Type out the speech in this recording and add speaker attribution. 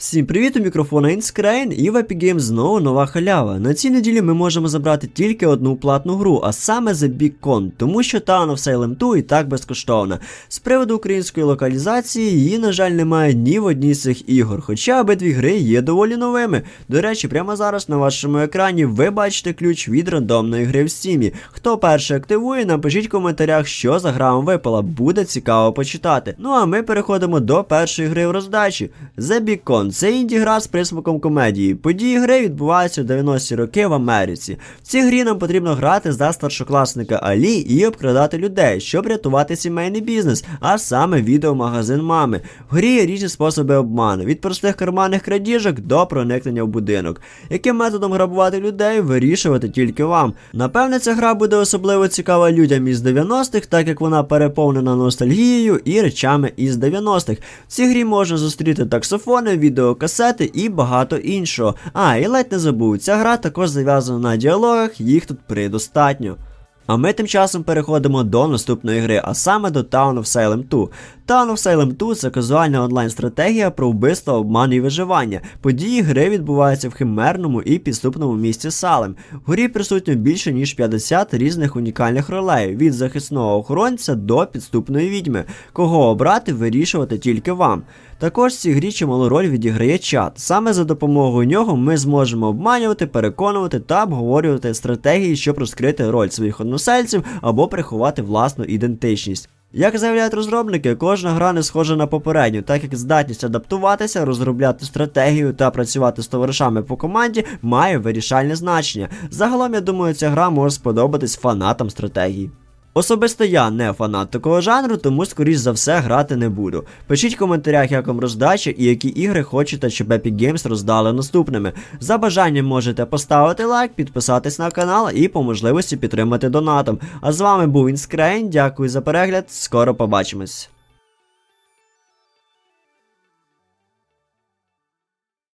Speaker 1: Всім привіт, у мікрофона Інскрейн і в Epic Games знову нова халява. На цій неділі ми можемо забрати тільки одну платну гру, а саме The Big Con, тому що Town of Salem 2 і так безкоштовна. З приводу української локалізації її, на жаль, немає ні в одній з цих ігор, хоча обидві гри є доволі новими. До речі, прямо зараз на вашому екрані ви бачите ключ від рандомної гри в стімі. Хто перший активує, напишіть в коментарях, що за гра вам випала, буде цікаво почитати. Ну а ми переходимо до першої гри в роздачі. The Big Con це інді-гра з присмаком комедії. Події гри відбуваються в 90-ті роки в Америці. В цій грі нам потрібно грати за старшокласника Алі і обкрадати людей, щоб рятувати сімейний бізнес, а саме відеомагазин мами. В грі є різні способи обману, від простих карманних крадіжок до проникнення в будинок. Яким методом грабувати людей, вирішувати тільки вам. Напевне, ця гра буде особливо цікава людям із 90-х, так як вона переповнена ностальгією і речами із 90-х. В цій грі можна зустріти таксофони, відеокасети і багато іншого. А, і ледь не забув, ця гра також зав'язана на діалогах, їх тут предостатньо. А ми тим часом переходимо до наступної гри, а саме до Town of Salem 2. Town of Salem 2 це казуальна онлайн-стратегія про вбивство, обман і виживання. Події гри відбуваються в химерному і підступному місті Салем. В грі присутньо більше ніж 50 різних унікальних ролей, від захисного охоронця до підступної відьми. Кого обрати, вирішувати тільки вам. Також в цій грі чималу роль відіграє чат. Саме за допомогою нього ми зможемо обманювати, переконувати та обговорювати стратегії, щоб розкрити роль своїх односельців або приховати власну ідентичність. Як заявляють розробники, кожна гра не схожа на попередню, так як здатність адаптуватися, розробляти стратегію та працювати з товаришами по команді має вирішальне значення. Загалом, я думаю, ця гра може сподобатись фанатам стратегії. Особисто я не фанат такого жанру, тому скоріш за все грати не буду. Пишіть в коментарях, як вам роздача і які ігри хочете, щоб Epic Games роздали наступними. За бажанням можете поставити лайк, підписатись на канал і по можливості підтримати донатом. А з вами був Інскрейн, дякую за перегляд, скоро побачимось.